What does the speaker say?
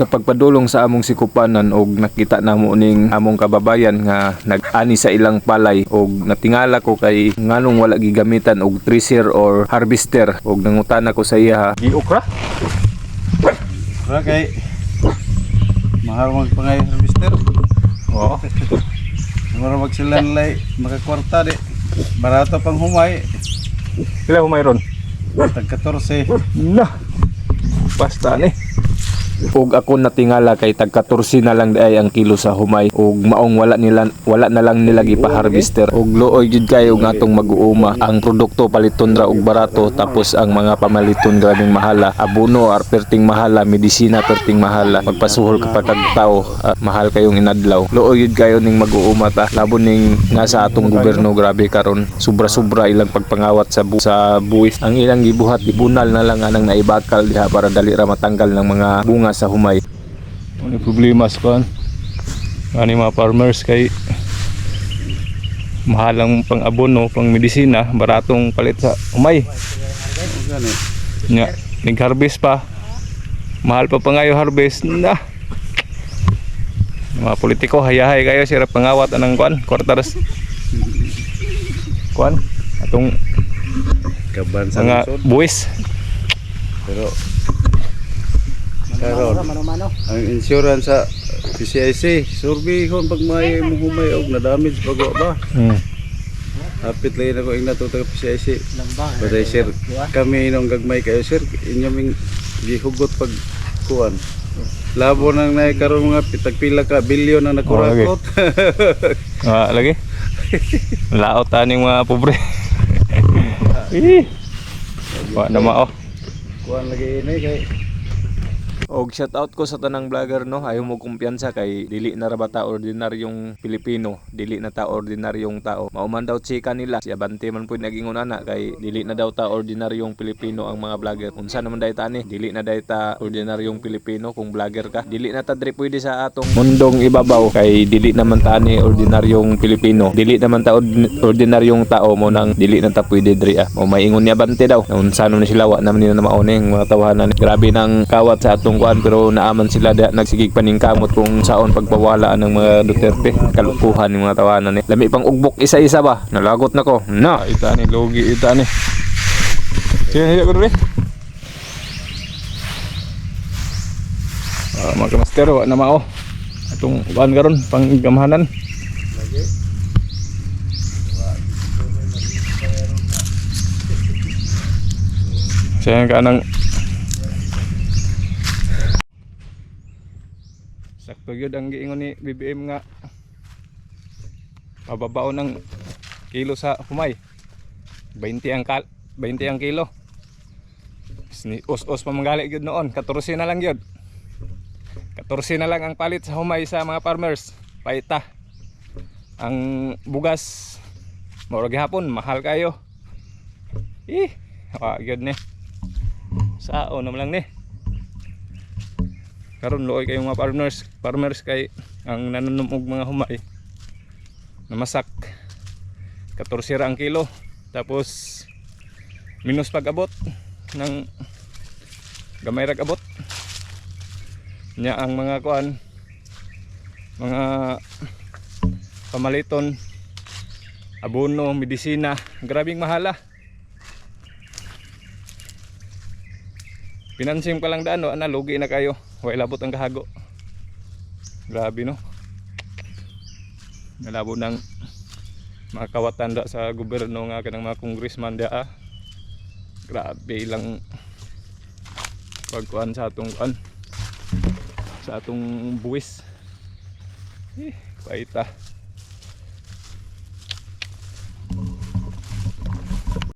sa pagpadulong sa among sikupanan og nakita namo ning among kababayan nga nag-ani sa ilang palay og natingala ko kay nganong wala gigamitan og thresher or harvester og nangutana ko sa iya giokra Wala kay mahal magpangay harvester. oo Mara magsilan lay makakwarta di. Barato pang humay. sila humayron Tag 14. na basta ni ug ako natingala kay tag 14 na lang ay ang kilo sa humay. Ug maong wala nila wala na lang nila gipa-harvester. Ug luoy jud kayo nga atong mag-uuma. Ang produkto paliton ra og barato tapos ang mga pamaliton grabing mahala. Abono ar perting mahala medisina perting mahala. Magpasuhol ka pa kag tao ah, mahal kayong inadlaw. Luoy jud kayo ning mag-uuma ta. Labo ning nasa atong gobyerno grabe karon. Sobra-sobra ilang pagpangawat sa bu sa buwis. Ang ilang gibuhat ibunal na lang anang naibakal diha para dali ra matanggal ng mga bunga sa humay. Ano problema sa kan ani mga farmers kay mahalang pang abono pang medisina baratong palit sa humay. Nya nag-harvest pa. Mahal pa pa ngayo harvest. Na mga politiko hayahay kayo sira pangawat anang kuan kwartaras kuan atong Kaban sa mga buwis. Pero karon ang insurance sa PCIC survey kon pag may mo humay og na damage bago ba hmm. Hapit lagi na ko ing natuto PCIC Pero sir kami nung gagmay kayo sir inyong gihugot pag kuan Labo nang nay karon mga pitagpila ka bilyon ang nakurakot. Ah, lagi. Laot taning mga pobre. Ih. Wa na mao. kuan lagi ini kay Og shout out ko sa tanang vlogger no, ayaw mo kumpiyansa kay dili na ra bata ordinaryong Pilipino, dili na ta ordinaryong tao. Mauman daw chika nila, si Abante man po nagingon ana kay dili na daw ta ordinaryong Pilipino ang mga vlogger. Unsa naman dahi ta ni? Dili na dahi ta ordinaryong Pilipino kung vlogger ka. Dili na ta diri pwede sa atong mundong ibabaw kay dili naman ta ni ordinaryong Pilipino. Dili naman ta ordin- ordinaryong tao mo nang dili na ta pwede diri ah. O maingon ni Abante daw. Unsa naman sila wa naman nila na ang mga tawanan. Grabe nang kawat sa atong kuan pero naaman sila da nagsigig paningkamot kung saon pagbawalaan ng mga Duterte. Kalukuhan ng mga tawanan ni. Lami pang ugbok isa-isa ba? Nalagot na ko. Na, ita ni logi ita ni. Sige, hiya ko rin. Ah, mga kamaster, wa na mao. Atong kuan karon pang gamhanan. Saya ka nang Sakto gyud ang giingon ni BBM nga pababaon ng kilo sa humay. 20 ang kal 20 ang kilo. Os-os pa manggali noon, 14 na lang gyud. 14 na lang ang palit sa humay sa mga farmers. Paita. Ang bugas murag hapon mahal kayo. Ih, wa gyud ni. Sao naman lang ni karon luoy kayong mga farmers farmers kay ang nanunumog mga humay. Namasak. 14 ra ang kilo. Tapos minus pag abot ng gamay rag abot nya ang mga kuan mga pamaliton abono medisina. Grabing mahala. Pinansim ka lang daan no? Ana lugi na kayo Way labot ang kahago. Grabe no. Nalabo ng mga kawatan da sa gobyerno nga kanang mga congressman da. ah. Grabe ilang pagkuan sa atong kuan sa atong buwis. Eh, paita.